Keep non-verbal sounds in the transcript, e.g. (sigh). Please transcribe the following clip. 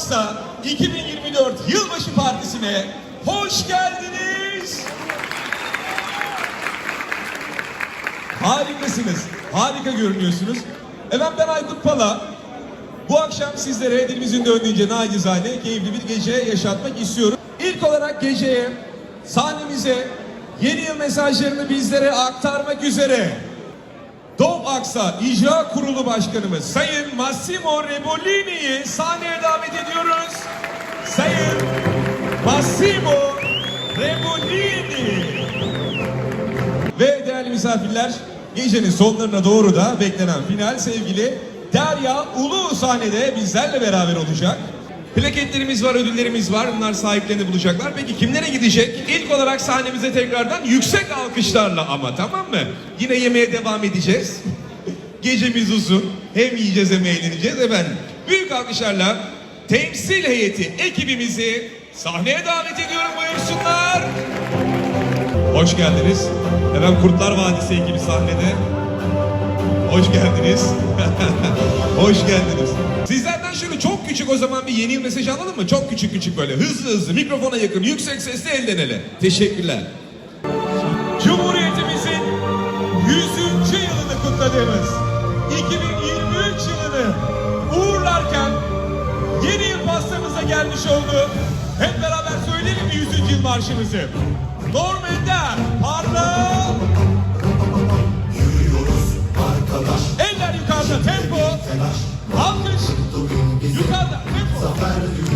Aksa 2024 Yılbaşı Partisi'ne hoş geldiniz. Harikasınız. Harika görünüyorsunuz. Efendim ben Aykut Pala. Bu akşam sizlere dilimizin döndüğünce nacizane keyifli bir gece yaşatmak istiyorum. İlk olarak geceye, sahnemize yeni yıl mesajlarını bizlere aktarmak üzere Dom Aksa İcra Kurulu Başkanımız Sayın Massimo Rebolini'yi sahneye Massimo Rebolini. Ve değerli misafirler gecenin sonlarına doğru da beklenen final sevgili Derya Ulu sahnede bizlerle beraber olacak. Plaketlerimiz var, ödüllerimiz var. Bunlar sahiplerini bulacaklar. Peki kimlere gidecek? İlk olarak sahnemize tekrardan yüksek alkışlarla ama tamam mı? Yine yemeğe devam edeceğiz. (laughs) Gecemiz uzun. Hem yiyeceğiz hem eğleneceğiz efendim. Büyük alkışlarla temsil heyeti ekibimizi sahneye davet ediyorum buyursunlar. Hoş geldiniz. Efendim Kurtlar Vadisi ekibi sahnede. Hoş geldiniz. (laughs) Hoş geldiniz. Sizlerden şöyle çok küçük o zaman bir yeni yıl mesajı alalım mı? Çok küçük küçük böyle hızlı hızlı mikrofona yakın yüksek sesle elden ele. Teşekkürler. Cumhuriyetimizin 100. yılını kutladığımız 2023 yılını uğurlarken yeni yıl pastamıza gelmiş oldu. Marşımızı? Norm Ender, parla. Yürüyoruz arkadaş Eller yukarıda tempo. Alkış. Yukarıda tempo. zafer